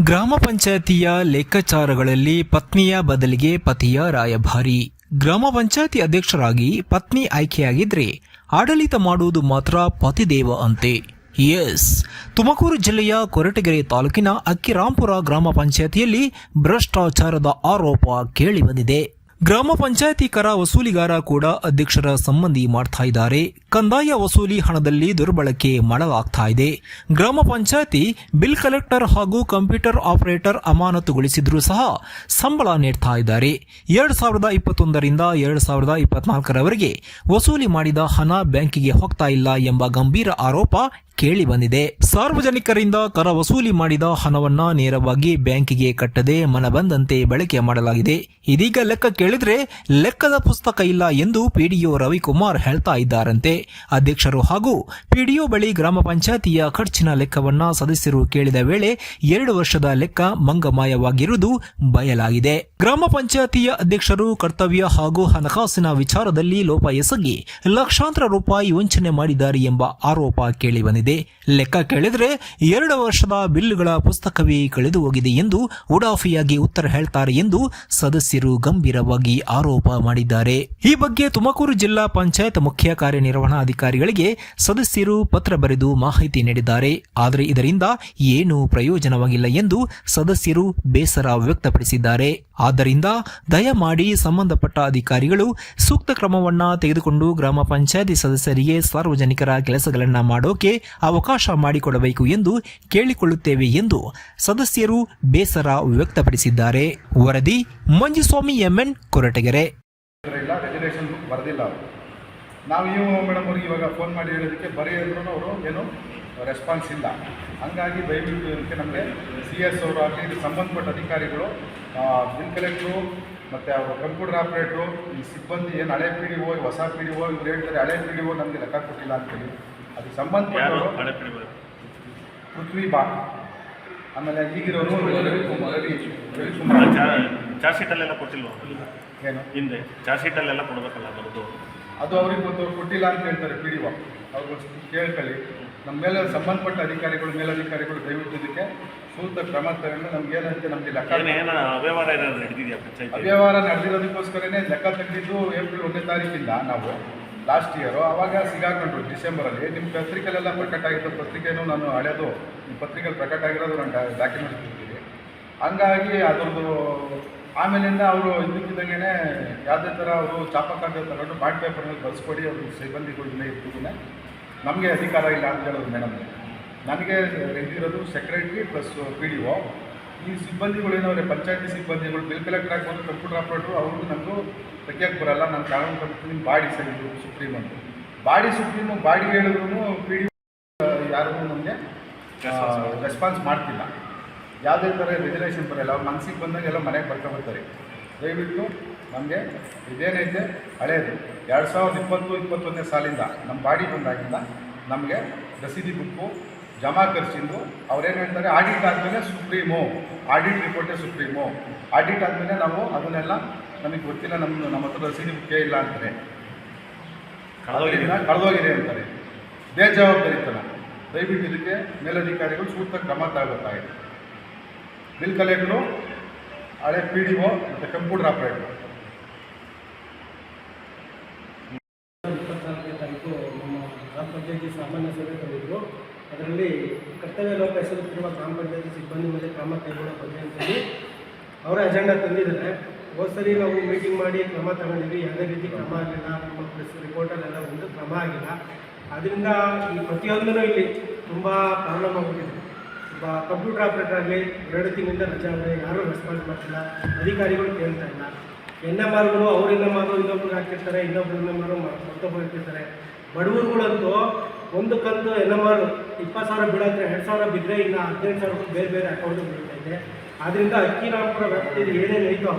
ಗ್ರಾಮ ಪಂಚಾಯತಿಯ ಲೆಕ್ಕಾಚಾರಗಳಲ್ಲಿ ಪತ್ನಿಯ ಬದಲಿಗೆ ಪತಿಯ ರಾಯಭಾರಿ. ಗ್ರಾಮ ಪಂಚಾಯತಿ ಅಧ್ಯಕ್ಷರಾಗಿ ಪತ್ನಿ ಆಯ್ಕೆಯಾಗಿದ್ರೆ ಆಡಳಿತ ಮಾಡುವುದು ಮಾತ್ರ ಪತಿದೇವ ಅಂತೆ. ಎಸ್ ತುಮಕೂರು ಜಿಲ್ಲೆಯ ಕೊರಟಗೆರೆ ತಾಲೂಕಿನ ಅಕ್ಕಿರಾಂಪುರ ಗ್ರಾಮ ಪಂಚಾಯತಿಯಲ್ಲಿ ಭ್ರಷ್ಟಾಚಾರದ ಆರೋಪ ಕೇಳಿಬಂದಿದೆ ಗ್ರಾಮ ಪಂಚಾಯತಿ ಕರ ವಸೂಲಿಗಾರ ಕೂಡ ಅಧ್ಯಕ್ಷರ ಸಂಬಂಧಿ ಮಾಡ್ತಾ ಇದ್ದಾರೆ. ಕಂದಾಯ ವಸೂಲಿ ಹಣದಲ್ಲಿ ದುರ್ಬಳಕೆ ಮಾಡಲಾಗ್ತಾ ಇದೆ. ಗ್ರಾಮ ಪಂಚಾಯತಿ ಬಿಲ್ ಕಲೆಕ್ಟರ್ ಹಾಗೂ ಕಂಪ್ಯೂಟರ್ ಆಪರೇಟರ್ ಅಮಾನತುಗೊಳಿಸಿದ್ರೂ ಸಹ ಸಂಬಳ ನೀಡ್ತಾ ಇದ್ದಾರೆ. ಎರಡ್ ಸಾವಿರದ ಇಪ್ಪತ್ತೊಂದರಿಂದ ಎರಡ್ ಸಾವಿರದ ಇಪ್ಪತ್ನಾಲ್ಕರವರೆಗೆ ವಸೂಲಿ ಮಾಡಿದ ಹಣ ಬ್ಯಾಂಕಿಗೆ ಹೋಗ್ತಾ ಇಲ್ಲ ಎಂಬ ಗಂಭೀರ ಆರೋಪ ಕೇಳಿ ಬಂದಿದೆ ಸಾರ್ವಜನಿಕರಿಂದ ಕರ ವಸೂಲಿ ಮಾಡಿದ ಹಣವನ್ನ ನೇರವಾಗಿ ಬ್ಯಾಂಕಿಗೆ ಕಟ್ಟದೆ ಮನಬಂದಂತೆ ಬಳಕೆ ಮಾಡಲಾಗಿದೆ. ಇದೀಗ ಲೆಕ್ಕ ಕೇಳಿದ್ರೆ ಲೆಕ್ಕದ ಪುಸ್ತಕ ಇಲ್ಲ ಎಂದು ಪಿಡಿಒ ರವಿಕುಮಾರ್ ಹೇಳ್ತಾ ಇದ್ದಾರಂತೆ. ಅಧ್ಯಕ್ಷರು ಹಾಗೂ ಪಿಡಿಒ ಬಳಿ ಗ್ರಾಮ ಪಂಚಾಯಿತಿಯ ಖರ್ಚಿನ ಲೆಕ್ಕವನ್ನ ಸದಸ್ಯರು ಕೇಳಿದ ವೇಳೆ ಎರಡು ವರ್ಷದ ಲೆಕ್ಕ ಮಂಗಮಾಯವಾಗಿರುವುದು ಬಯಲಾಗಿದೆ. ಗ್ರಾಮ ಪಂಚಾಯಿತಿಯ ಅಧ್ಯಕ್ಷರು ಕರ್ತವ್ಯ ಹಾಗೂ ಹಣಕಾಸಿನ ವಿಚಾರದಲ್ಲಿ ಲೋಪ ಎಸಗಿ ಲಕ್ಷಾಂತರ ರೂಪಾಯಿ ವಂಚನೆ ಮಾಡಿದ್ದಾರೆ ಎಂಬ ಆರೋಪ ಕೇಳಿಬಂದಿದೆ. ಲೆಕ್ಕ ಕೇಳಿದ್ರೆ ಎರಡು ವರ್ಷದ ಬಿಲ್ಗಳ ಪುಸ್ತಕವೇ ಕಳೆದು ಹೋಗಿದೆ ಎಂದು ಉಡಾಫಿಯಾಗಿ ಉತ್ತರ ಹೇಳ್ತಾರೆ ಎಂದು ಸದಸ್ಯರು ಗಂಭೀರವಾಗಿ ಆರೋಪ ಮಾಡಿದ್ದಾರೆ. ಈ ಬಗ್ಗೆ ತುಮಕೂರು ಜಿಲ್ಲಾ ಪಂಚಾಯತ್ ಮುಖ್ಯ ಕಾರ್ಯನಿರ್ವಹಣಾಧಿಕಾರಿಗಳಿಗೆ ಸದಸ್ಯರು ಪತ್ರ ಬರೆದು ಮಾಹಿತಿ ನೀಡಿದ್ದಾರೆ. ಆದರೆ ಇದರಿಂದ ಏನೂ ಪ್ರಯೋಜನವಾಗಿಲ್ಲ ಎಂದು ಸದಸ್ಯರು ಬೇಸರ ವ್ಯಕ್ತಪಡಿಸಿದ್ದಾರೆ. ಆದ್ದರಿಂದ ದಯಮಾಡಿ ಸಂಬಂಧಪಟ್ಟ ಅಧಿಕಾರಿಗಳು ಸೂಕ್ತ ಕ್ರಮವನ್ನ ತೆಗೆದುಕೊಂಡು ಗ್ರಾಮ ಪಂಚಾಯತಿ ಸದಸ್ಯರಿಗೆ ಸಾರ್ವಜನಿಕರ ಕೆಲಸಗಳನ್ನು ಮಾಡೋಕೆ ಅವಕಾಶ ಮಾಡಿಕೊಡಬೇಕು ಎಂದು ಕೇಳಿಕೊಳ್ಳುತ್ತೇವೆ ಎಂದು ಸದಸ್ಯರು ಬೇಸರ ವ್ಯಕ್ತಪಡಿಸಿದ್ದಾರೆ. ವರದಿ ಮಂಜುಸ್ವಾಮಿ ಎಂಎನ್ ಕೊರಟಗೆರೆ. ಇಲ್ಲ ರೆಜುಲೇಷನ್ ಬುಕ್ ಬರೆದಿಲ್ಲ ಅವರು. ನಾವು ಇವು ಮೇಡಮ್ ಅವ್ರಿಗೆ ಇವಾಗ ಫೋನ್ ಮಾಡಿ ಹೇಳೋದಕ್ಕೆ ಬರೀ ಅಂದ್ರೂ ಅವರು ಏನು ರೆಸ್ಪಾನ್ಸ್ ಇಲ್ಲ. ಹಂಗಾಗಿ ದಯವಿಟ್ಟು ಇದಕ್ಕೆ ನಮಗೆ ಸಿ ಎಸ್ ಅವರು ಆಗಲಿ ಇಲ್ಲಿ ಸಂಬಂಧಪಟ್ಟ ಅಧಿಕಾರಿಗಳು ಬಿಲ್ ಕಲೆಕ್ಟ್ರು ಮತ್ತು ಅವರು ಕಂಪ್ಯೂಟರ್ ಆಪ್ರೇಟ್ರು ಈ ಸಿಬ್ಬಂದಿ ಏನು ಹಳೆ ಪಿ ಡಿ ಓ ಹೊಸ ಪಿ ಡಿ ಓ ಇವ್ರು ಹೇಳ್ತಾರೆ ಹಳೆ ಪಿ ಡಿ ಓ ನಮಗೆ ಲೆಕ್ಕ ಕೊಟ್ಟಿಲ್ಲ ಅಂತೇಳಿ. ಅದು ಸಂಬಂಧಪಟ್ಟವರು ಪೃಥ್ವಿ ಬಾ. ಆಮೇಲೆ ಈಗಿರೋರು ರವಿಕುಮಾರ್ ರವಿ ರವಿಕುಮಾರ್ ಚಾರ್ಜ್ ಶೀಟಲ್ಲೆಲ್ಲ ಕೊಟ್ಟಿಲ್ವ ಏನು? ಹಿಂದೆ. ಚಾರ್ಜ್ ಶೀಟಲ್ಲೆಲ್ಲ ಕೊಡಬೇಕಲ್ಲ ಬರೋದು. ಅದು ಅವ್ರಿಗೆ ಗೊತ್ತು ಕೊಟ್ಟಿಲ್ಲ ಅಂತ ಹೇಳ್ತಾರೆ ಪಿ ಡಿ ಒ. ಅವ್ರಿಗೆ ಕೇಳ್ಕೊಳ್ಳಿ. ನಮ್ಮ ಮೇಲೆ ಸಂಬಂಧಪಟ್ಟ ಅಧಿಕಾರಿಗಳು ಮೇಲಧಿಕಾರಿಗಳು ದಯವಿಟ್ಟು ಇದಕ್ಕೆ ಸೂಕ್ತ ಕ್ರಮ ತಗೊಂಡು ನಮ್ಗೆ ಏನಂತೆ ನಮಗೆ ಲೆಕ್ಕ ಅವ್ಯವಹಾರ ಏನಾದ್ರು ನಡೆದಿದೆಯಾ ಪಂಚಾಯತಿ ಅವ್ಯವಹಾರ ನಡೆದಿರೋದಕ್ಕೋಸ್ಕರನೇ ಲೆಕ್ಕ ತೆಗೆದಿದ್ದು ಏಪ್ರಿಲ್ ಒಂದನೇ ತಾರೀಕಿಂದ ನಾವು ಲಾಸ್ಟ್ ಇಯರು ಅವಾಗ ಸಿಗಾಕೊಂಡ್ರು ಡಿಸೆಂಬರಲ್ಲಿ. ನಿಮ್ಮ ಪತ್ರಿಕೆಲೆಲ್ಲ ಪ್ರಕಟ ಆಗಿದ್ದ ಪತ್ರಿಕೆನೂ ನಾನು ಹಳೆದು. ನಿಮ್ಮ ಪತ್ರಿಕೆಯಲ್ಲಿ ಪ್ರಕಟ ಆಗಿರೋದು ನಾನು ಡಾಕ್ಯುಮೆಂಟ್ ಕೊಡ್ತೀನಿ ಹಂಗಾಗಿ ಅದ್ರದ್ದು ಆಮೇಲಿಂದ ಅವರು ಇದ್ದಕ್ಕಿದ್ದಂಗೆ ಯಾವುದೇ ಥರ ಅವರು ಚಾಪಕಾಂಡ ತಗೊಂಡು ಬಾಂಡ್ ಪೇಪರ್ನಲ್ಲಿ ಬಳಸ್ಕೊಡಿ ಅವರು ಸಿಬ್ಬಂದಿಗಳಿಂದ ಇದ್ದಕ್ಕೂ ನಮಗೆ ಅಧಿಕಾರ ಇಲ್ಲ ಅಂತ ಹೇಳೋದು ಮೇಡಮ್ ನನಗೆ ಇದ್ದಿರೋದು secretary plus P D O ಈ ಸಿಬ್ಬಂದಿಗಳೇನವ್ರೆ ಪಂಚಾಯತಿ ಸಿಬ್ಬಂದಿಗಳು ಬಿಲ್ ಕಲೆಕ್ಟರ್ ಆಗ್ಬೋದು ಕಂಪ್ಯೂಟರ್ ಆಪ್ರೇಟ್ರು ಅವ್ರಿಗೂ ನಮಗೂ ತೆಗಿಯೋಕ್ಕೆ ಬರಲ್ಲ. ನಾನು ಕಾನೂನು ಕಂಪ್ನಿ ಬಾಡಿ ಸರ್ ಇದು ಸುಪ್ರೀಂ ಅಂತ. ಬಾಡಿ ಸುಪ್ರೀಮು ಬಾಡಿ ಹೇಳಿದ್ರು ಪಿ ಡಿ ಯಾರಿಗೂ ನಮಗೆ ರೆಸ್ಪಾನ್ಸ್ ಮಾಡ್ತಿಲ್ಲ. ಯಾವುದೇ ಥರ ರೆಜುಲೇಷನ್ ಬರೋಲ್ಲ. ಅವ್ರು ಮನಸ್ಸಿಗೆ ಬಂದಾಗ ಎಲ್ಲ ಮನೆಗೆ ಬರ್ಕೊಬರ್ತಾರೆ ದಯವಿಟ್ಟು ನಮಗೆ ಇದೇನೈತೆ? ಹಳೆಯದು ಎರಡು ಸಾವಿರದ ಇಪ್ಪತ್ತು ಇಪ್ಪತ್ತೊಂದನೇ ಸಾಲಿಂದ ನಮ್ಮ ಬಾಡಿ ಬಂದಾಗಿಂದ ನಮಗೆ ರಸೀದಿ ಬುಕ್ಕು ಜಮಾ ಖರ್ಚಿಂದು ಅವ್ರೇನು ಹೇಳ್ತಾರೆ? ಆಡಿಟ್ ಆದಮೇಲೆ ಸುಪ್ರೀಮು. ಆಡಿಟ್ ರಿಪೋರ್ಟೇ ಸುಪ್ರೀಮು. ಆಡಿಟ್ ಆದಮೇಲೆ ನಾವು ಅದನ್ನೆಲ್ಲ ನಮಗೆ ಗೊತ್ತಿಲ್ಲ ನಮ್ಮ ನಮ್ಮ ಹತ್ರ ರಸೀದಿ ಬುಕ್ಕೇ ಇಲ್ಲ ಅಂತಾರೆ. ಕಳೆದೋಗಿದೆ. ಅದರಿಂದ ಕಳೆದೋಗಿದೆ ಅಂತಾರೆ. ಬೇಜವಾಬ್ದಾರಿತನ. ದಯವಿಟ್ಟು ಇದಕ್ಕೆ ಮೇಲಧಿಕಾರಿಗಳು ಸೂಕ್ತ ಕ್ರಮ ತಗೋಬೇಕಾಗಿದೆ ಬಿಲ್ ಕಲೆಕ್ಟ್ರು, ಹಳೆ ಪಿ ಡಿ ಒ ಮತ್ತು ಕಂಪ್ಯೂಟರ್ ಆಪ್ರೇಟ್ರು. ತಾರೀಕು ನಮ್ಮ ಗ್ರಾಮ ಪಂಚಾಯತಿ ಸಾಮಾನ್ಯ ಸಭೆ ಕರೆದಿದ್ರು ಅದರಲ್ಲಿ ಕರ್ತವ್ಯ ಲೋಪ ಎಸಗುತ್ತಿರುವ ಗ್ರಾಮ ಪಂಚಾಯತಿ ಸಿಬ್ಬಂದಿ ಮೇಲೆ ಕ್ರಮ ಕೈಗೊಳ್ಳೋ ಬಗ್ಗೆ ಅಂತೇಳಿ ಅವರ ಅಜೆಂಡಾ ತಂದಿದ್ದಾರೆ. ಹೋದ ಸರಿ ನಾವು ಮೀಟಿಂಗ್ ಮಾಡಿ ಕ್ರಮ ತಗೊಂಡಿದ್ವಿ. ಯಾವುದೇ ರೀತಿ ಕ್ರಮ ಆಗಿಲ್ಲ ನಮ್ಮ ಪ್ರೆಸ್ ರಿಪೋರ್ಟಲ್ಲೆಲ್ಲ ಒಂದು ಕ್ರಮ ಆಗಿಲ್ಲ. ಅದರಿಂದ ಈ ಪ್ರತಿಯೊಂದೂ ಇಲ್ಲಿ ತುಂಬ ಪ್ರಾಬ್ಲಮ್ ಆಗ್ಬಿಟ್ಟಿದೆ ಕಂಪ್ಯೂಟರ್ ಆಪ್ರೇಟರ್ ಆಗಲಿ, ಎರಡು ತಿಂಗಳಿಂದ ರಜೆ ಆದರೆ ಯಾರೂ ರೆಸ್ಪಾನ್ಸ್ ಮಾಡ್ತಿಲ್ಲ. ಅಧಿಕಾರಿಗಳು ಕೇಳ್ತಾ ಇಲ್ಲ. ಎನ್ ಎಂ ಆರ್ಗಳು ಅವ್ರ ಎನ್ ಎಂ ಆರು ಇನ್ನೊಬ್ರು ಹಾಕಿರ್ತಾರೆ, ಇನ್ನೊಬ್ರು ಎನ್ ಎಂ ಬಡವರುಗಳಂತೂ ಒಂದು ಕಂತು ಎನ್ ಎಂ ಆರ್ ಇಪ್ಪತ್ತು ಸಾವಿರ ಬೀಳಂದ್ರೆ ಎರಡು ಸಾವಿರ ಬಿದ್ದರೆ ಇನ್ನು ಹದಿನೈದು ಸಾವಿರ ಬೇರೆ ಬೇರೆ ಅಕೌಂಟ್ ಬೀಳ್ತಾ ಇದೆ. ಆದ್ದರಿಂದ ಅಕ್ಕಿರಾಮಪುರ ವ್ಯಾಪ್ತಿಯಲ್ಲಿ ಏನೇನು ಐತೋ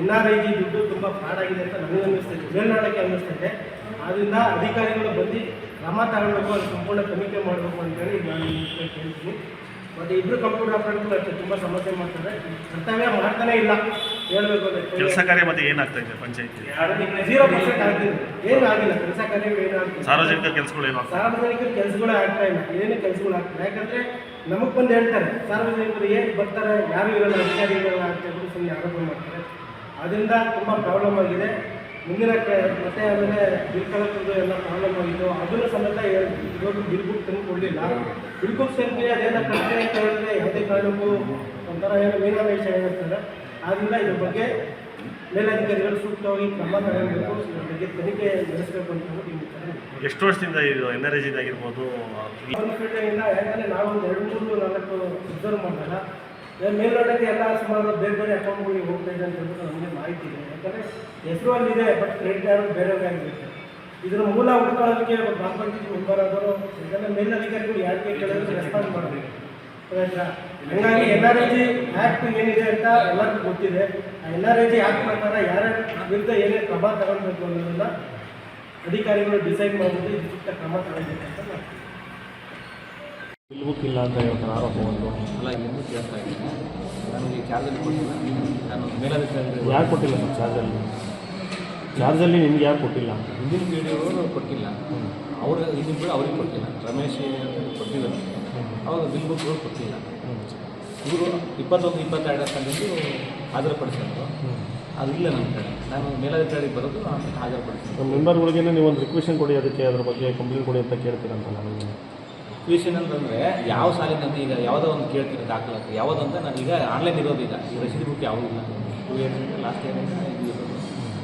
ಎನ್ ಆರ್ ಐ ಜಿ ದುಡ್ಡು ತುಂಬ ಫ್ರಾಡ್ ಅಂತ ನನಗೆ ಅನ್ನಿಸ್ತಿದೆ ಮೇಲ್ನಾಡಕ್ಕೆ ಅನ್ನಿಸ್ತಿದೆ ಆದ್ದರಿಂದ ಅಧಿಕಾರಿಗಳು ಬಂದು ಕ್ರಮ ತಗೊಳ್ಬೇಕು, ಅದು ಸಂಪೂರ್ಣ ತನಿಖೆ ಮಾಡಬೇಕು ಅಂತೇಳಿ ನಾನು ಕೇಳ್ತೀನಿ. ಮತ್ತು ಇಬ್ಬರು ಕಂಪ್ಯೂಟರ್ ಆಪರೇಟರ್ಗಳು ಅಷ್ಟೇ ತುಂಬ ಸಮಸ್ಯೆ ಮಾಡ್ತಾರೆ ಕರ್ತವ್ಯ ಮಾಡ್ತಾನೆ ಇಲ್ಲ. ಹೇಳ್ಬೇಕು ಅಂದರೆ. ಕೆಲಸ ಕಾರ್ಯ ಮತ್ತೆ ಏನಾಗ್ತಾ ಇದೆ ಪಂಚಾಯತಿ ಜೀರೋ ಪರ್ಸೆಂಟ್ ಆಗ್ತಿದೆ. ಏನು ಆಗಿಲ್ಲ. ಕೆಲಸ ಕಾರ್ಯಗಳು ಏನು ಆಗ್ತಿಲ್ಲ. ಸಾರ್ವಜನಿಕ ಕೆಲಸಗಳು ಏನು ಸಾರ್ವಜನಿಕ ಸಾರ್ವಜನಿಕರ ಕೆಲಸಗಳೇ ಆಗ್ತಾ ಇಲ್ಲ. ಏನು ಕೆಲಸಗಳು ಆಗ್ತದೆ ಯಾಕಂದರೆ ನಮಗೆ ಬಂದು ಹೇಳ್ತಾರೆ ಸಾರ್ವಜನಿಕರು ಏನು ಬರ್ತಾರೆ ಯಾರು ಇರಲ್ಲ ಅಧಿಕಾರಿಗಳಲ್ಲ ಆಗ್ತಾ ಇದ್ರು ಸುಮ್ಮನೆ ಆರೋಪ ಮಾಡ್ತಾರೆ. ಅದರಿಂದ ತುಂಬ ಪ್ರಾಬ್ಲಮ್ ಆಗಿದೆ. ಮುಂದಿನ ಮತ್ತೆ ಆಮೇಲೆ ಬಿಲ್ ಕಲೆಕ್ಟರ್ದು ಎಲ್ಲ ಪ್ರಾಬ್ಲಮ್ ಆಗಿತ್ತು. ಅದನ್ನು ಸಮೇತ ಇವಾಗ ಬಿಲ್ ಬುಕ್ ತಂದು ಕೊಡಲಿಲ್ಲ. ಬಿಲ್ ಬುಕ್ ತಂದು ಅದೇನೋ ಪ್ರಶ್ನೆ ಅಂತ ಹೇಳಿದ್ರೆ ಯಾವುದೇ ಕಾರಣಕ್ಕೂ ಒಂಥರ ಏನೋ ವಿಷಯ ಏನಿರ್ತದೆ ಆದ್ದರಿಂದ ಇದ್ರ ಬಗ್ಗೆ ಮೇಲಧಿಕಾರಿಗಳು ಸೂಕ್ತವಾಗಿ ಕ್ರಮ ತಗೊಳ್ಬೇಕು ಇದ್ರ ಬಗ್ಗೆ ತನಿಖೆ ನಡೆಸಬೇಕು ಅಂತ ಎಷ್ಟು ವರ್ಷದಿಂದ ಇದು ಎನ್ ಆಗಿರ್ಬೋದು? ಒಂದು ಫೀಲ್ಡಿಂದ ಯಾಕಂದರೆ ನಾವು ಒಂದು ಎರಡು ಮೂರು ನಾಲ್ಕು ಅಬ್ಸರ್ವ್ ಮಾಡಿದಾಗ ಮೇಲ್ನೋಟಕ್ಕೆ ಎಲ್ಲ ಸುಮಾರು ಬೇರೆ ಬೇರೆ ಅಕೌಂಟ್ಗಳಿಗೆ ಹೋಗ್ತಾ ಇದೆ ಅಂತ ಹೇಳ್ಬಿಟ್ಟು ನಮಗೆ ಮಾಹಿತಿ ಇದೆ. ಯಾಕಂದರೆ ಹೆಸರು ಅಲ್ಲಿದೆ ಬಟ್ ಕ್ರೆಡಿಟ್ ಕಾರ್ಡ್ ಬೇರೆಯವ್ರಿಗಾಗಿರುತ್ತೆ ಇದರ ಮೂಲ ಹುಡ್ಕೊಳ್ಳೋದಕ್ಕೆ ಗ್ರಾಮ ಪಂಚಾಯತ್ ಯಾಕಂದರೆ ಮೇಲಧಿಕಾರಿಗಳು ಯಾಕೆ ಕೇಳಿದ್ರೆ ರೆಸ್ಪಾನ್ಸ್ ಮಾಡಬೇಕು? ಹಂಗಾಗಿ N R I G act ಏನಿದೆ ಅಂತ ಎಲ್ಲರಿಗೂ ಗೊತ್ತಿದೆ. ಆ N R I G act ಪ್ರಕಾರ ಯಾರ ವಿರುದ್ಧ ಏನೇ ಕ್ರಮ ತಗೊಳ್ಬೇಕು ಅನ್ನೋದನ್ನು ಅಧಿಕಾರಿಗಳು ಡಿಸೈಡ್ ಮಾಡಿಬಿಟ್ಟು ಇದು ಸೂಕ್ತ ಕ್ರಮ ತಗೊಳ್ಬೇಕು ಅಂತ ನಾನು ಬಿಲ್ ಬುಕ್ ಇಲ್ಲ ಅಂತ ಹೇಳ್ತಾರೆ ಆರೋಪ ಒಂದು ಅಲ್ಲ ಇನ್ನೂ ಕೇಳ್ತಾ ಇದ್ದೀನಿ. ನನಗೆ ಚಾರ್ಜಲ್ಲಿ ಕೊಟ್ಟಿಲ್ಲ. ನಾನು ಮೇಲಾಧಿಕಾರಿ ಯಾರು ಕೊಟ್ಟಿಲ್ಲ ಸರ್ ಚಾರ್ಜಲ್ಲಿ? ಚಾರ್ಜಲ್ಲಿ ನಿಮ್ಗೆ ಯಾರು ಕೊಟ್ಟಿಲ್ಲ? ಹಿಂದಿನ ಪೀಳಿಗೆಯವರು ಕೊಟ್ಟಿಲ್ಲ. ಅವರು ಹಿಂದಿನ ಪೀಳಿ ಅವ್ರಿಗೆ ಕೊಟ್ಟಿಲ್ಲ. ರಮೇಶ್ ಕೊಟ್ಟಿದ್ದಾರೆ ಅವಾಗ ಬಿಲ್ ಬುಕ್ಗಳು ಕೊಟ್ಟಿಲ್ಲ. ಇವರು ಇಪ್ಪತ್ತೊಂದು ಇಪ್ಪತ್ತೆರಡು ತಂದಿದ್ದು ಹಾಜರುಪಡಿಸಿದ್ರು. ಅದು ಇಲ್ಲ ನಮ್ಮ ಕಡೆ. ನಾನು ಮೇಲಾಧಿಕಾರಿಗೆ ಬರೋದು ನಾನು ಹಾಜರುಪಡಿಸಿದ್ದೆ. ನಮ್ಮ ಮೆಂಬರ್ಗಳಿಗೆ ನೀವು ಒಂದು ರಿಕ್ವೆಷನ್ ಕೊಡಿ ಅದಕ್ಕೆ ಅದ್ರ ಬಗ್ಗೆ ಕಂಪ್ಲೇಂಟ್ ಕೊಡಿ ಅಂತ ಕೇಳ್ತೀರಂತ ನೀವು ಟ್ಯೂಷನ್ ಅಂತಂದರೆ ಯಾವ ಸಾಲಿನಲ್ಲಿ ಈಗ ಯಾವುದೋ ಒಂದು ಕೇಳ್ತೀನಿ ದಾಖಲಾತಿ ಯಾವುದು ಅಂತ ನಾನು ಈಗ ಆನ್ಲೈನ್ ಇರೋದು ಈಗ ಈ ರಸೀದಿ ಬುಕ್ ಯಾವುದೂ ಇಲ್ಲ. ಟೂ ಇಯರ್ಸ್ ಲಾಸ್ಟ್ ಇಯರ್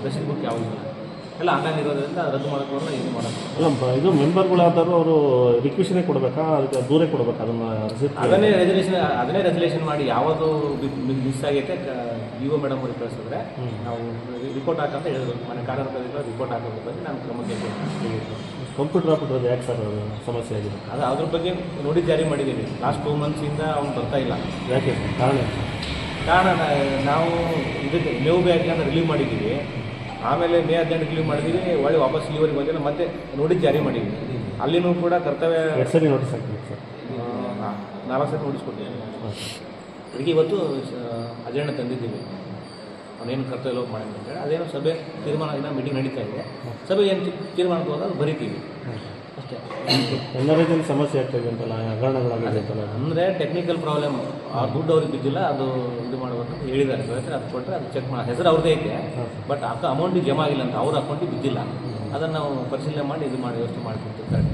ರಸೀದ್ ಬುಕ್ ಯಾವುದೂ ಇಲ್ಲ. ಎಲ್ಲ ಆನ್ಲೈನ್ ಇರೋದ್ರಿಂದ ರದ್ದು ಮಾಡೋಕ್ಕೆ ಇದು ಏನು ಮಾಡೋಕ್ಕೆ ಅಲ್ಲ ಮ- ಇದು ಮೆಂಬರ್ಗಳಾದರೂ ಅವರು ರಿಕ್ವೆಷನೇ ಕೊಡಬೇಕಾ? ಅದಕ್ಕೆ ದೂರೇ ಕೊಡಬೇಕಾ ಅದನ್ನು ಅದನ್ನೇ ರೆಸಲ್ಯೂಷನ್ ಅದನ್ನೇ ರೆಸಲ್ಯೂಷನ್ ಮಾಡಿ ಯಾವುದು ಮಿಸ್ ಆಗೈತೆ ಇ ಒ ಮೇಡಮ್ ಅವ್ರಿಗೆ ಕಳಿಸಿದ್ರೆ ನಾವು ರಿಪೋರ್ಟ್ ಹಾಕಂತ ಹೇಳಿದ್ರು. ಮನೆ ಕಾರ್ಯಕರ್ತರಿಗೆ ರಿಪೋರ್ಟ್ ಹಾಕೋದ್ರ ಬಗ್ಗೆ ನಾನು ಕ್ರಮ ತೆಗೆದುಕೊಂಡು ಕಂಪ್ಯೂಟರ್ ಹಾಕ್ಬಿಟ್ರೆ ಯಾಕೆ ಸರ್ ಅದು ಸಮಸ್ಯೆ ಆಗಿದೆ? ಅದು ಅದ್ರ ಬಗ್ಗೆ ನೋಡಿ ಜಾರಿ ಮಾಡಿದ್ದೀವಿ. ಲಾಸ್ಟ್ ಟೂ ಮಂತ್ಸಿಂದ ಅವ್ನು ಬರ್ತಾ ಇಲ್ಲ. ಯಾಕೆ ಸರ್? ಕಾರಣ ಏನು? ಕಾರಣ ನಾ- ನಾವು ಇದಕ್ಕೆ ಬ್ಯಾಗ್ ಅಂತ ರಿಲೀವ್ ಮಾಡಿದ್ದೀವಿ. ಆಮೇಲೆ ಮೇ ಹದಿನೆಂಟು ರಿಲೀವ್ ಮಾಡಿದ್ದೀವಿ. ಒಳ್ಳೆ ವಾಪಸ್ ಇಲ್ಲಿವರೆಗೆ ಬಂದಿಲ್ಲ. ಮತ್ತೆ ನೋಡಿ ಜಾರಿ ಮಾಡಿದ್ದೀವಿ. ಅಲ್ಲಿನೂ ಕೂಡ ಕರ್ತವ್ಯ ಎರಡು ಸರಿ ನೋಟಿಸ್ ಸರ್. ಆ, ನಾಲ್ಕು ಸರಿ ಹಾಂ ಅದಕ್ಕೆ ಇವತ್ತು ಅಜೆಂಡ ತಂದಿದ್ದೀವಿ. ಅವನೇನು ಕರ್ತವ್ಯ ಲೋಪ ಮಾಡಿಲ್ಲ ಅಂತೇಳಿ ಅದೇನೋ ಸಭೆ ತೀರ್ಮಾನ ದಿನ ಮೀಟಿಂಗ್ ನಡೀತಾ ಇದೆ. ಸಭೆ ಏನು ತೀರ್ಮಾನಕ್ಕೆ ಹೋದಾಗ ಬರೀತೀವಿ. ಅಷ್ಟೇ. ಎಲ್ಲ ರೀತಿಯಲ್ಲಿ ಸಮಸ್ಯೆ ಆಗ್ತದೆ ಅಂತಲ್ಲ ಅಂದರೆ ಟೆಕ್ನಿಕಲ್ ಪ್ರಾಬ್ಲಮ್ ಆ ದುಡ್ಡು ಅವ್ರಿಗೆ ಬಿದ್ದಿಲ್ಲ ಅದು ಇದು ಮಾಡಬೇಕು ಹೇಳಿದ್ದಾರೆ. ಹೇಳಿದ್ರೆ ಅದು ಕೊಟ್ಟರೆ ಅದು ಚೆಕ್ ಮಾಡಿ ಹೆಸರು ಅವ್ರದ್ದೇ ಐತೆ. ಬಟ್ ಅಕ್ಕ ಅಮೌಂಟಿಗೆ ಜಮಾ ಆಗಿಲ್ಲ ಅಂತ ಅವ್ರ ಅಕೌಂಟಿಗೆ ಬಿದ್ದಿಲ್ಲ. ಅದನ್ನು ನಾವು ಪರಿಶೀಲನೆ ಮಾಡಿ ಇದು ಮಾಡಿ ವ್ಯವಸ್ಥೆ ಮಾಡಿಕೊಡ್ತೀವಿ ಕರೆಕ್ಟಾಗಿ ಈ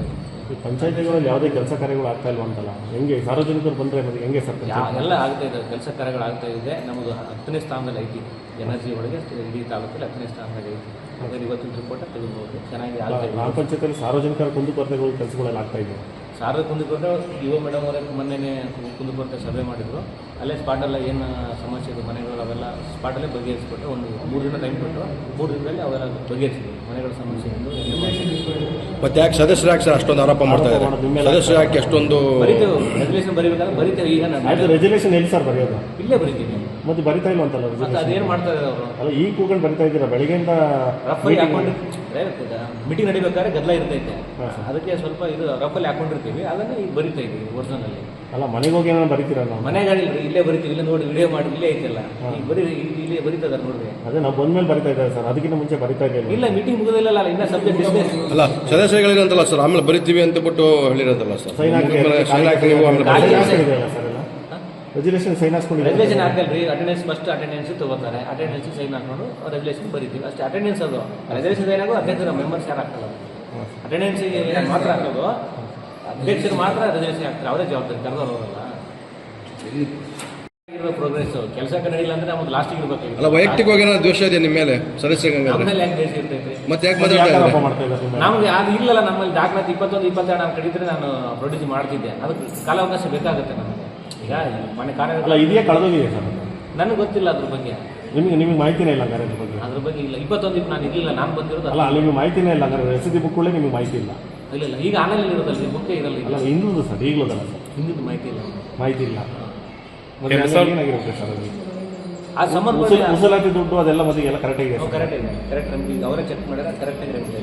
ಪಂಚಾಯತಿಗಳಲ್ಲಿ ಯಾವುದೇ ಕೆಲಸ ಕಾರ್ಯಗಳು ಆಗ್ತಾ ಇಲ್ವ ಅಂತಲ್ಲ? ಹೆಂಗೆ ಸಾರ್ವಜನಿಕರು ಬಂದರೆ ಮತ್ತೆ ಹೆಂಗೆ ಸರ್ ಎಲ್ಲ ಆಗ್ತಾ ಇದೆ ಕೆಲಸ ಕಾರ್ಯಗಳು ಆಗ್ತಾ ಇದೆ. ನಮ್ಮದು ಹತ್ತನೇ ಸ್ಥಾನದಲ್ಲಿ ಐತಿ ಎನರ್ಜಿ ಒಳಗೆ ಇಡೀ ತಾಲೂಕಲ್ಲಿ ಹತ್ತನೇ ಸ್ಥಾನದಲ್ಲಿ ಐತಿ ಹಾಗಾಗಿ ಇವತ್ತಿನ ರಿಪೋರ್ಟ್ ತೆಗೆದುಬೋದು ಚೆನ್ನಾಗಿ ಆಗ್ತಾ ಇದೆ. ಗ್ರಾಮ ಪಂಚಾಯತಿಯಲ್ಲಿ ಸಾರ್ವಜನಿಕರ ಕುಂದುಕೊರತೆಗಳು ಕೆಲಸಗಳೆಲ್ಲ ಆಗ್ತಾ ಸಾರ್ವಜನಿಕ ಕುಂದುಕೊರತೆ ಯುವ ಮೇಡಮ್ ಅವರೇ ಮೊನ್ನೆ ಕುಂದುಕೊರತೆ ಸಭೆ ಮಾಡಿದ್ರು. ಅಲ್ಲೇ ಸ್ಪಾಟಲ್ಲ ಏನು ಸಮಸ್ಯೆ ಇದೆ ಮನೆಗಳು ಅವೆಲ್ಲ ಸ್ಪಾಟಲ್ಲೇ ಬಗೆಹರಿಸ್ಬಿಟ್ಟು ಒಂದು ಮೂರು ದಿನ ಟೈಮ್ ಕೊಟ್ಟು ಮೂರು ದಿನದಲ್ಲಿ ಅವೆಲ್ಲ ಬಗೆಹರಿಸಿದ್ರು. ಮನೆಗಳ ಸಮಸ್ಯೆ ಎಂದು ಮತ್ತೆ ಯಾಕೆ ಸದಸ್ಯರು ಯಾಕೆ ಸರ್ ಅಷ್ಟೊಂದು ಆರೋಪ ಮಾಡ್ತಾ ಇದ್ದಾರೆ? ಸದಸ್ಯರು ಯಾಕೆ ಅಷ್ಟೊಂದು ಬರೀತೇವೆ ರೆಗ್ಯುಲೇಷನ್ ಬರೀಬೇಕಾದ್ರೆ ಬರಿತೇವೆ ಈಗ ನಾನು ಆಯ್ತು ಎಲ್ಲಿ ಸರ್ ಬರೆಯೋದು? ಇಲ್ಲೇ ಬರಿತೀವಿ ಮತ್ತೆ ಬರಿತಾ ಇಲ್ಲ ಅಂತಲ್ಲ ಮತ್ತೆ? ಅದೇನು ಮಾಡ್ತಾ ಇದ್ದಾರೆ ಅವರು? ಅಲ್ಲ ಈ ಕೂಗಳು ಬರಿತಾ ಇದ್ದೀರಾ? ಬೆಳಗ್ಗೆಯಿಂದ ರಫಲ್ಲಿ meeting- ಹಾಕೊಂಡಿರ್ತೀವಿ ಮೀಟಿಂಗ್ ನಡಿಬೇಕಾದ್ರೆ ಗದ್ದಲ ಇರ್ತೈತೆ. ಅದಕ್ಕೆ ಸ್ವಲ್ಪ ಇದು ರಫಲ್ಲಿ ಹಾಕೊಂಡಿರ್ತೀವಿ. ಅದನ್ನ ಈಗ ಬರಿತಾ ಇದ್ದೀವಿ ಒರಿಜಿನಲ್ಲಿ ಅಲ್ಲ. ಮನೆಗೆ ಹೋಗಿ ಏನಾದ್ರು ಬರಿತೀರಾ ನಾವು ಮನೆಗಾಡಿ ಇಲ್ಲೇ ಬರಿತೀವಿ. ಇಲ್ಲ ನೋಡಿ ವಿಡಿಯೋ ಮಾಡಿ ಇಲ್ಲೇ ಐತೆಲ್ಲ ಈಗ ಬರೀ ಇಲ್ಲಿ- ಇಲ್ಲೇ ಇದ್ದಾರೆ ನೋಡ್ರಿ. ಅದೇ ನಾವು ಬಂದ್ಮೇಲೆ ಬರಿತಾ ಇದ್ದಾರೆ ಸರ್. ಅದಕ್ಕಿಂತ ಮುಂಚೆ ಬರಿತಾ ಇದ್ದೀವಿ ಇಲ್ಲ. ಮೀಟಿಂಗ್ ಮುಗಿದಿಲ್ಲ ಇನ್ನ ಸಬ್ಜೆಕ್ಟ್ ಡಿಸ್ಕಸ್ ಅಲ್ಲ ಅಂತಲ್ಲ ಸರ್ ಆಮೇಲೆ ಬರಿತೀವಿ ಅಂತ ಬಿಟ್ಟು ಹೇಳಿರೋದಲ್ಲ ಸರ್. ಸೈನ್ ಹಾಕಿ ಸೈನ್ ಹಾಕಿ ನೀವು ಆಮೇಲೆ ಖಾಲಿ ಬರೀತೀವಿ. ಹಾಸ್ಕೊಂಡಿದ್ದೀರಲ್ಲ ಸರ್ ಎಲ್ಲ ರೆಜುಲೇಷನ್ ಸೈನ್ ಹಾಸ್ಕೊಂಡಿದ್ದೀರಾ ರೆಗ್ಯುಲೇಷನ್ ಹಾಕಲ್ರಿ ಅಟೆಂಡೆನ್ಸ್ ಫಸ್ಟ್ ಅಟೆಂಡೆನ್ಸ್ ತಗೋತಾರೆ. ಅಟೆಂಡೆನ್ಸ್ ಸೈನ್ ಹಾಕೊಂಡು ರೆಗ್ಯುಲೇಷನ್ ಬರೀತೀವಿ. ಅಷ್ಟೇ ಅಟೆಂಡೆನ್ಸ್ ಅದು. ರೆಗ್ಯುಲೇಷನ್ ಸೈನ್ ಆಗೋ ಅಧ್ಯಕ್ಷರ ಮೆಂಬರ್ಸ್ ಯಾರು ಹಾಕಲ್ಲ ಅಟೆಂಡೆನ್ಸ್ ಮಾತ್ರ ಹಾಕೋದು ಅಧ್ಯಕ್ಷರು ಮಾತ್ರ ರೆಗ್ಯುಲೇಷನ್ ಹಾಕ್ತಾರೆ. ಅವರೇ ಜವಾಬ್ದಾರಿ. ಕರೆದವರು ಅವರಲ್ಲ. ಪ್ರೋಗ್ರೆಸ್ ಕೆಲಸ ಇಲ್ಲ ಅಂದ್ರೆ ನಮ್ಗೆ ಲಾಸ್ಟಿಗೆ ಅಲ್ಲ ಇರ್ಬೇಕಾಗಿಲ್ಲ ವೈಯಕ್ತಿಕವಾಗಿ ಏನಾದ್ರು ದ್ವೇಷ ಇದೆ ನಿಮ್ಮ ಮೇಲೆ? ಇರ್ತೈತೆ ಮತ್ತೆ ಯಾಕೆ ನಮ್ಗೆ ಅದು ಇಲ್ಲಲ್ಲ ನಮ್ಮಲ್ಲಿ. ದಾಖಲಾತಿ ಇಪ್ಪತ್ತೊಂದು ಇಪ್ಪತ್ತೆರಡು ನಾನು ಕಡಿದ್ರೆ ನಾನು ಪ್ರೊಡ್ಯೂಸ್ ಮಾಡ್ತಿದ್ದೆ. ಅದಕ್ಕೆ ಕಾಲಾವಕಾಶ ಬೇಕಾಗುತ್ತೆ ನಮಗೆ. ಈಗ ಮನೆ ಕಾರ್ಯ ಇದೆಯೇ ಇದೆಯಾ ಕಳೆದೋಗಿದೆ ಸರ್. ನನಗೆ ಗೊತ್ತಿಲ್ಲ ಅದ್ರ ಬಗ್ಗೆ. ನಿಮಗೆ ನಿಮಗೆ ಮಾಹಿತಿನೇ ಇಲ್ಲ ಹಂಗಾರೆ ಅದ್ರ ಬಗ್ಗೆ. ಅದ್ರ ಬಗ್ಗೆ ಇಲ್ಲ. ಇಪ್ಪತ್ತೊಂದು ಇಪ್ಪ ನಾನು ಇರಲಿಲ್ಲ ನಾನು ಬಂದಿರೋದು ಅಲ್ಲ ನಿಮಗೆ ಮಾಹಿತಿನೇ ಇಲ್ಲ ಹಂಗಾರೆ ರಸೀದಿ ಬುಕ್ಗಳೇ ನಿಮಗೆ ಮಾಹಿತಿ ಇಲ್ಲ. ಇಲ್ಲ ಇಲ್ಲ. ಈಗ ಆನ್ಲೈನ್ ಇರೋದಲ್ಲ ಬುಕ್ಕೇ ಇರಲ್ಲ ಅಲ್ಲ ಇಲ್ಲ ಸರ್ ಈಗಲೂದಲ್ಲ ಸರ್ ಹಿಂದಿನ ಮಾಹಿತಿ ಇಲ್ಲ. ಮಾಹಿತಿ ಇಲ್ಲ. ಮತ್ತೆ ಏನಾಗಿರುತ್ತೆ ಸರ್ ಅದು? ಆ ಸಮರ್ಪಣೆ ಮುಸಲಾತಿ ಉಸಲಾತಿ ದುಡ್ಡು ಅದೆಲ್ಲ ಮತ್ತೆ ಎಲ್ಲ ಕರೆಕ್ಟ್ ಆಗಿದೆ ಕರೆಕ್ಟ್ ಇದೆ ಕರೆಕ್ಟ್ ನಮ್ಗೆ ಈಗ ಅವರೇ ಚೆಕ್ ಮಾಡಿದ್ರೆ ಕರೆಕ್ಟಾಗಿ ರೆಮಿಡಿ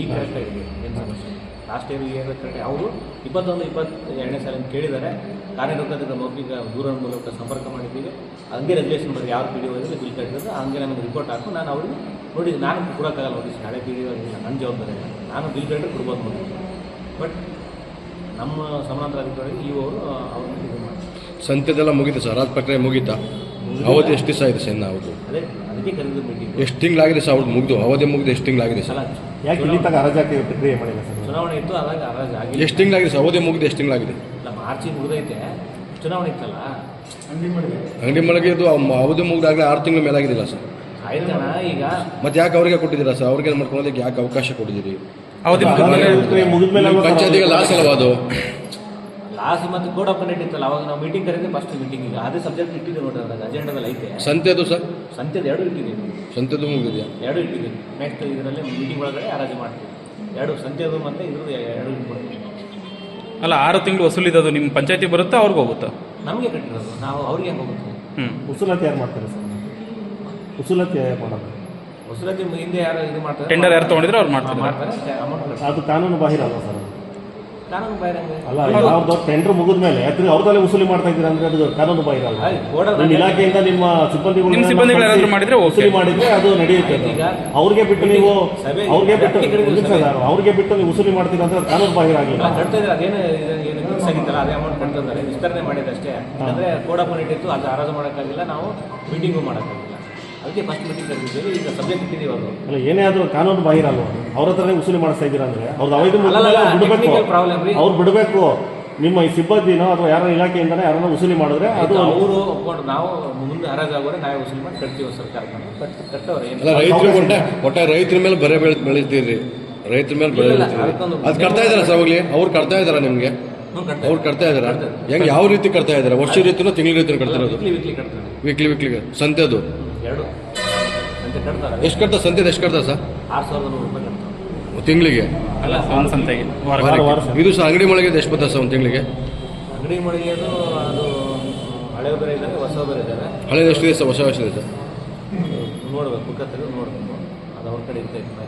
ಈಗ ಕರೆಕ್ಟ್ ಆಗಿದೆ. ಏನು ಸಮಸ್ಯೆ ಲಾಸ್ಟ್ ಇಯರ್ ಏನು ಕರೆಕ್ಟ್ ಅವರು ಇಪ್ಪತ್ತೊಂದು ಇಪ್ಪತ್ತು ಎರಡನೇ ಸಾಲ ಕೇಳಿದ್ದಾರೆ. ಕಾರ್ಯನಿರ್ವಹಿತ ಮೌಖಿಕ ದೂರ ಮೂಲಕ ಸಂಪರ್ಕ ಮಾಡಿದ್ದೀವಿ. ಹಂಗೆ ರೆಗ್ಯುಲೇಷನ್ ಬರೀ ಯಾವ ಪಿ ಡಿ ಓದಿದ್ರೆ ಬಿಲ್ ಕಟ್ಟಿದ್ರು ಹಂಗೆ ನಮಗೆ ರಿಪೋರ್ಟ್ ಹಾಕು. ನಾನು ಅವ್ರಿಗೆ ನೋಡಿ ನಾನು ಕೊಡೋಕ್ಕಾಗಲ್ಲ ನೋಟಿಸ್ ಹಳೆ ಪಿ ಡಿ ಓ ನನ್ನ ಜವಾಬ್ದಾರಿ ನಾನು ಬಿಲ್ ಕಟ್ಟಿದ್ರೆ ಕೊಡ್ಬೋದು ನೋಡಿ ಬಟ್ ನಮ್ಮ ಸಮಾನಾಂತರ ಅಧಿಕಾರಿ ಈ ಅವರು ಅವ್ರನ್ನ ಇದು ಮಾಡಿ ಸಂತೆದೆಲ್ಲ ಮುಗೀತು ಸರ್. ಅದು ಪ್ರಕ್ರಿಯೆ ಮುಗೀತಾ? ಅವಧಿ ಎಷ್ಟು ದಿವಸ ಇದೆ ಸರ್ ಅವ್ರದ್ದು ಅದೇ ಅದಕ್ಕೆ ಕರೆದು ಮೀಟಿಂಗ್ ಎಷ್ಟು ತಿಂಗಳಾಗಿದೆ ಸರ್ ಅವ್ರದ್ದು ಮುಗಿದು? ಅವಧಿ ಮುಗಿದು ಎಷ್ಟು ತಿಂಗಳಾಗಿದೆ ಸರ್? ಯಾಕೆ ಇಲ್ಲಿ ತನಕ ಅರಜಾಕಿ ಪ್ರಕ್ರಿಯೆ ಮಾಡಿಲ್ಲ ಸರ್ ಚುನಾವಣೆ ಇತ್ತು ಅದಾಗ ಹರಾಜು ಆಗಿಲ್ಲ ಎಷ್ಟು ತಿಂಗಳಾಗಿದೆ ಸರ್? ಅವಧಿ ಮುಗಿದು ಎಷ್ಟು ತಿಂಗಳಾಗಿದೆ? ಮಾರ್ಚಿಗೆ ಮುಗಿದೈತೆ. ಚುನಾವಣೆ ಇತ್ತಲ್ಲ? ಅಂಗಡಿ ಮಳಗಿದ್ದು ಅವಧಿ ಮುಗಿದಾಗಲೇ ಆರು ತಿಂಗಳ ಮೇಲಾಗಿದ್ದಿಲ್ಲ ಸರ್. ಆಯ್ತಣ್ಣ ಈಗ ಮತ್ತೆ ಯಾಕೆ ಅವ್ರಿಗೆ ಕೊಟ್ಟಿದ್ದೀರಾ ಸರ್? ಅವ್ರಿಗೆ ಮಾಡ್ಕೊಳ್ಳೋದಕ್ಕೆ ಯಾಕೆ ಅವಕಾಶ ಕೊಟ್ಟಿದ್ದೀರಿ? ಪಂಚಾಯತಿಗೆ ಲಾಸ್ ಅಲ್ವಾ ಅದು? ಲಾಸ್ ಮತ್ತೆ ಕೋಡ್ ಆಫ್ ಕಂಡಕ್ಟ್ ಇತ್ತಲ್ಲ ಅವಾಗ ನಾವು ಮೀಟಿಂಗ್ ಕರೆದ್ರೆ ಫಸ್ಟ್ ಮೀಟಿಂಗ್ ಈಗ. ಅದೇ ಸಬ್ಜೆಕ್ಟ್ ಇಟ್ಟಿದ್ದೀವಿ ನೋಡ್ರಿ ಅದ್ರ ಅಜೆಂಡದಲ್ಲಿ ಐತೆ. ಸಂತೆದು ಸರ್? ಸಂತೆದು ಎರಡು ಇಟ್ಟಿದ್ದೀನಿ ಸಂತೆದು ಮುಗಿದಿದೆಯಾ? ಎರಡು ಇಟ್ಟಿದ್ದೀನಿ ನೆಕ್ಸ್ಟ್ ಇದರಲ್ಲಿ ಮೀಟಿಂಗ್ ಒಳಗಡೆ ಹರಾಜು ಮಾಡ್ತೀವಿ. ಎರಡು ಸಂತೆದು ಮತ್ತೆ ಇದ್ರದ್ದು ಎರಡು ಇಟ್ಕೊಡ್ತೀವಿ ಅಲ್ಲ ಆರು ತಿಂಗಳು ವಸೂಲಿದದು ನಿಮ್ಮ ಪಂಚಾಯತಿ ಬರುತ್ತಾ ಅವ್ರಿಗೆ ಹೋಗುತ್ತಾ? ನಮಗೆ ಕಟ್ಟಿರೋದು. ನಾವು ಅವ್ರಿಗೆ ಹೆಂಗೆ ಹೋಗುತ್ತೆ? ಹ್ಞೂ ಉಸುಲತಿ ಯಾರು ಮಾಡ್ತಾರೆ ಸರ್? ಉಸುಲತಿ ಯಾರು ಮಾಡೋದು? ಹೊಸಲತಿ ಹಿಂದೆ ಯಾರು ಇದು ಮಾಡ್ತಾರೆ? ಟೆಂಡರ್ ಯಾರು ತೊಗೊಂಡಿದ್ರೆ ಅವ್ರು ಮಾಡ್ತಾರೆ. ಮಾಡ್ತಾರೆ. ಅಮೌಂಟ್ ಅದು ಕಾನೂನು ಬಾಹಿರ ಅಲ್ವಾ ಸರ್ ಅದು? ಕಾನೂನು ಅಲ್ಲ ಯಾವ್ದು ಟೆಂಡರ್ ಮುಗಿದ್ಮೇಲೆ ಯಾಕಂದ್ರೆ ಅವ್ರದಲ್ಲೇ ವಸೂಲಿ ಮಾಡ್ತಾ ಇದ್ದೀರಾ ಅಂದ್ರೆ ಅದು ಕಾನೂನು ಬಾಹಿರ ಅಲ್ಲ ನಿಮ್ಮ ಇಲಾಖೆಯಿಂದ ನಿಮ್ಮ ಸಿಬ್ಬಂದಿಗಳು ನಿಮ್ಮ ಸಿಬ್ಬಂದಿಗಳು ಮಾಡಿದ್ರೆ. ವಸೂಲಿ ಮಾಡಿದ್ರೆ ಅದು ನಡೆಯುತ್ತೆ ಅದು. ಈಗ ಅವ್ರಿಗೆ ಬಿಟ್ಟು ನೀವು ಸಭೆ- ಅವ್ರಿಗೆ ಬಿಟ್ಟು ವ್ಯಕ್ತಿಗಳಿಗೆ ನಿಮಿಷ ಸರ್, ಅವ್ರಿಗೆ ಬಿಟ್ಟು ನೀವು ವಸೂಲಿ ಮಾಡ್ತೀರಾ ಅಂದ್ರೆ ಅದು ಕಾನೂನು ಬಾಹಿರ ಆಗಿಲ್ಲ. ಎಲ್ಲ ಕಟ್ತಾ ಇದ್ದಾರೆ ಅದೇನು ಏನು ಆಗಿತ್ತಲ್ಲ ಅದೇ ಅಮೌಂಟ್ ಕೊಡ್ತಿದ್ದಾರೆ ಇದ್ದಾರೆ. ವಿಸ್ತರಣೆ ಮಾಡಿದೆ ಅಷ್ಟೇ ಅಂದರೆ ಕೋಡ್ ಇತ್ತು ಅದು ಹರಾಜು ಮಾಡೋಕ್ಕಾಗಿಲ್ಲ ನಾವು ಮೀಟಿಂಗು ಮಾಡೋಕ್ಕಾಗಿಲ್ಲ. ಅದಕ್ಕೆ ಫಸ್ಟ್ ಮೀಟಿಂಗ್ ಕರೆದಿದ್ದೇವೆ ಈಗ ಅದು ಅಲ್ಲ ಏನೇ ಆದ್ರೂ ಕಾನೂನು ಬಾಹಿರ ಅಲ್ವಾ? ಅವ್ರ ಹತ್ರನೇ ವಸೂಲಿ ಮಾಡಿಸ್ತಾ ಇದ್ದೀರಾ ಅಂದ್ರೆ? ಅವ್ರದ್ದು ಅವೈದು ಬಿಡಬೇಕು. ರೀ. ಅವ್ರು ಬಿಡಬೇಕು. ನಿಮ್ಮ ಈ ಸಿಬ್ಬಂದಿನೋ ಅಥವಾ ಯಾರೋ ಇಲಾಖೆಯಿಂದನೇ ಯಾರನ್ನ ವಸೂಲಿ ಮಾಡಿದ್ರೆ ಅದು ಅವರು ನಾವು ಮುಂದೆ ಹರಾಜು ಆಗೋರೆ ನಾವೇ ವಸೂಲಿ ಮಾಡಿ ಕಟ್ತೀವಿ ಸರ್ಕಾರಕ್ಕೆ ಕಟ್ ಕಟ್ಟವ್ರೆ ಏನು? ಅಲ್ಲ ರೈತರು ಒಟ್ಟೆ ಒಟ್ಟೆ ರೈತರ ಮೇಲೆ ಬರೆ ಬೆಳೆ ಬೆಳಿತೀರಿ ರೈತರ ಮೇಲೆ ಬೆಳೆ ಬೆಳಿತೀರಿ ಅದು ಕಟ್ತಾ ಇದಾರೆ ಸರ್ ಹೋಗ್ಲಿ? ಅವ್ರು ಕಟ್ತಾ ಇದಾರೆ ನಿಮಗೆ? ಕಟ್ತಾ ಅವ್ರು ಕಟ್ತಾ ಇದಾರ ಹೆಂಗ್ ಯಾವ ರೀತಿ ಕಟ್ತಾ ಇದಾರೆ ವರ್ಷ ರೀತಿನೂ ತಿಂಗಳ ರೀತಿ ಕಟ್ತಿರೋದು. Weekly weekly ವೀಕ್ಲಿಗೆ ಸಂತೆದು. ಎರಡು. ಅಂತ ಕಟ್ತಾರೆ? ಎಷ್ಟು ಕಟ್ತಾ ಸಂತೆದು ಎಷ್ಟು ಕಟ್ತಾ ಸರ್? ಆರು ಸಾವಿರದ ನೂರು ರೂಪಾಯಿ ಕಟ್ತಾರೆ? ತಿಂಗಳಿಗೆ? ಅಲ್ಲ ಒಂದು ಸಂತೆಗೆ. ಇದು ಸಹ ಅಂಗಡಿ ಮಳಿಗೆ ಎಷ್ಟು ಬರ್ತದೆ ಸರ್ ಒಂದು ತಿಂಗಳಿಗೆ? ಅಂಗಡಿ ಮಳಿಗೆದು ಅದು ಹಳೆ ಬೇರೆ ಇದ್ದಾರೆ ಹೊಸ ಬೇರೆ ಇದ್ದಾರೆ ಹಳೇದು ಇದೆ ಸರ್? ಹೊಸ ಎಷ್ಟಿದೆ ಸರ್? ನೋಡ್ಬೇಕು ಬುಕ್ಕ ತೆಗೆದು ನೋಡ್ಬೇಕು. ಅದು ಅವ್ರ ಕಡೆ ಇರ್ತೈತೆ.